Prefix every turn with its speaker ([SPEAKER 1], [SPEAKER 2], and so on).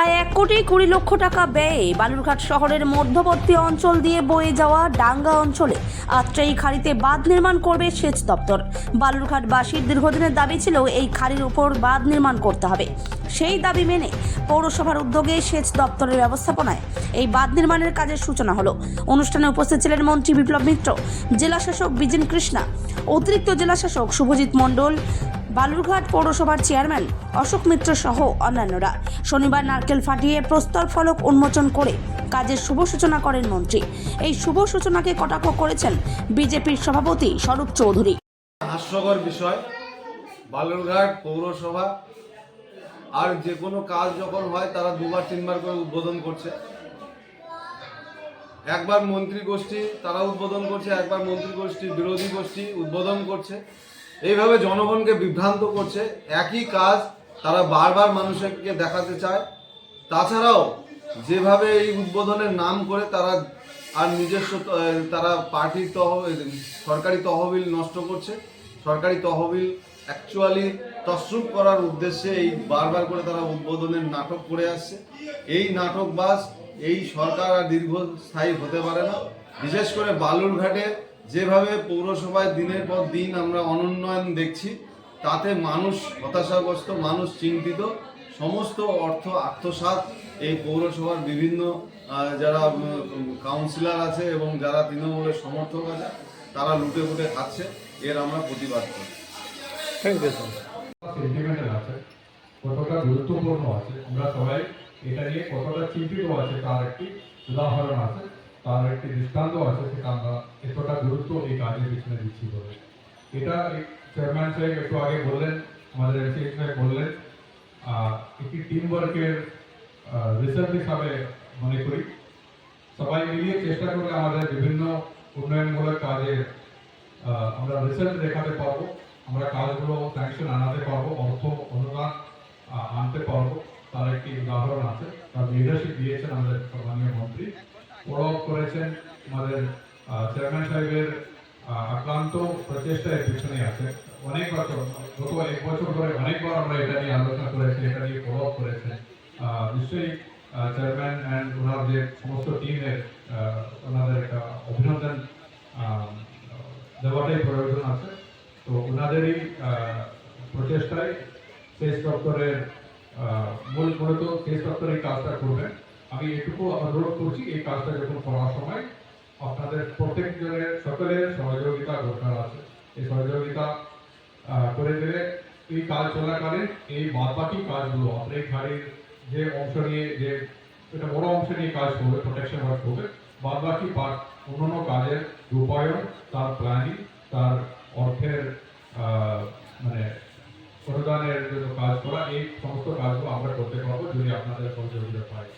[SPEAKER 1] প্রায় এক কোটি কুড়ি লক্ষ টাকা ব্যয়ে বালুরঘাট শহরের মধ্যবর্তী অঞ্চল দিয়ে বয়ে যাওয়া ডাঙ্গা অঞ্চলে আত্রাই খাড়িতে বাঁধ নির্মাণ করবে সেচ দপ্তর। বালুরঘাটবাসীর দীর্ঘদিনের দাবি ছিল এই খাড়ির উপর বাঁধ নির্মাণ করতে হবে। সেই দাবি মেনে পৌরসভার উদ্যোগে সেচ দপ্তরের ব্যবস্থাপনায় এই বাঁধ নির্মাণের কাজের সূচনা হলো। অনুষ্ঠানে উপস্থিত ছিলেন মন্ত্রী বিপ্লব মিত্র, জেলাশাসক বিজেন কৃষ্ণা, অতিরিক্ত জেলাশাসক শুভজিৎ মণ্ডল বালুরঘাট পৌরসভার চেয়ারম্যান অশোক মিত্র সহ অন্যান্যরা। শনিবার নারকেল ফাটিয়ে প্রস্তর ফলক উন্মোচন করে কাজের শুভ সূচনা করেন মন্ত্রী। এই শুভ সূচনাকে কটাক্ষ করেছেন বিজেপির সভাপতি স্বরূপ চৌধুরী।
[SPEAKER 2] হাস্যকর বিষয়, বালুরঘাট পৌরসভা আর যে কোনো কাজ যখন হয়, তারা দুবার, তিনবার করে উদ্বোধন করছে। একবার মন্ত্রী গোষ্ঠী তারা উদ্বোধন করছে, একবার মন্ত্রী গোষ্ঠী বিরোধী গোষ্ঠী উদ্বোধন করছে। এইভাবে জনগণকে বিভ্রান্ত করছে। একই কাজ তারা বারবার মানুষকে দেখাতে চায়। তাছাড়াও যেভাবে এই উদ্বোধনের নাম করে তারা আর নিজস্ব তারা পার্টির তহবিল সরকারি তহবিল নষ্ট করছে। সরকারি তহবিল অ্যাকচুয়ালি তসরুপ করার উদ্দেশ্যে এই বারবার করে তারা উদ্বোধনের নাটক করে আসছে। এই নাটক বাস এই সরকার আর দীর্ঘস্থায়ী হতে পারে না। বিশেষ করে বালুরঘাটে যেভাবে পৌরসভায় দিনের পর দিন আমরা অনুন্নয়ন দেখছি তাতে মানুষ হতাশাগ্রস্ত মানুষ চিন্তিত সমস্ত অর্থ আত্মসাৎ এই পৌরসভার বিভিন্ন যারা কাউন্সিলর আছে এবং যারা তৃণমূলের সমর্থক আছে তারা লুটে ফুটে খাচ্ছে এর আমরা প্রতিবাদ করি।
[SPEAKER 3] সেন্টিমেন্টাল আছে কতটা গুরুত্বপূর্ণ আছে আমরা সবাই এটা নিয়ে কতটা চিন্তিত আছে তার একটি উদাহরণ আছে। তার একটি দৃষ্টান্ত আছে সেটা আমরা এতটা গুরুত্ব এই কাজের পিছনে দিচ্ছি বলে। এটা চেয়ারম্যান সাহেব একটু আগে বললেন, আমাদের এমসি সাহেব বললেন একটি টিম ওয়ার্কের রিসার্চ হিসাবে মনে করি। সবাই মিলিয়ে চেষ্টা করলে আমাদের বিভিন্ন উন্নয়নমূলক কাজে আমরা রিসার্চ দেখাতে পারব, আমরা কাজগুলো স্যাংশন আনাতে পারব, অর্থ অনুদান আনতে পারব। তার একটি উদাহরণ আছে, তার লিডারশিপ দিয়েছেন আমাদের সম্মানীয় মন্ত্রী। ওরাও করেছেন। আমাদের চেয়ারম্যান সাহেবের আক্রান্ত প্রচেষ্টা এর পিছনে আছে। অনেকবার তো, গত এক বছর ধরে অনেকবার আমরা এটা নিয়ে আলোচনা করেছি এটা নিয়ে করেছেন আহ, নিশ্চয়ই চেয়ারম্যান অ্যান্ড ওনার যে সমস্ত টিমের ওনাদের একটা অভিনন্দন দেওয়াটাই প্রয়োজন আছে। তো ওনাদেরই প্রচেষ্টায় সেচ দপ্তরের মূল মূলত সেচ দপ্তর এই কাজটা করবেন। আমি এটুকু অনুরোধ করছি, এই কাজটা যখন করার সময় আপনাদের প্রত্যেকজনের, সকলের সহযোগিতা দরকার আছে। এই সহযোগিতা করে দিলে এই কাজ চলাকালীন এই বাদবাকি কাজগুলো, আপনার খাড়ির যে অংশ নিয়ে যে, এটা বড় অংশ নিয়ে কাজ করবে প্রোটেকশন ওয়ার্ক করবে, বাদবাকি পার্ট অন্যান্য কাজের রূপায়ণ, তার প্ল্যানিং তার অর্থের মানে অনুদানের জন্য কাজ করা, এই সমস্ত কাজগুলো আমরা করতে পারব যদি আপনাদের সহযোগিতা পাই